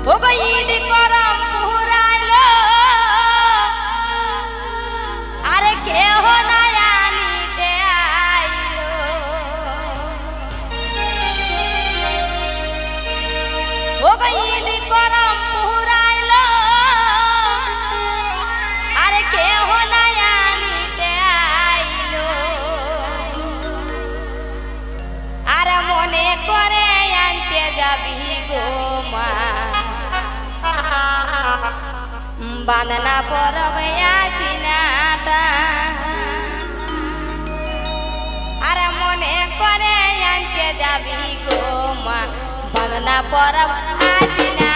ঈদ করম পুরালো। আরে কেহ না আনিতে আইলো। ও ঈদ করম পুরালো। আরে কেহ না আনিতে আইলো। আরে মনে করে আনতে যাবি গো। বাঁধনা পরবে আছি আরে মনে করে আনতে যাবি গো মা। বাঁধনা পরব আছি না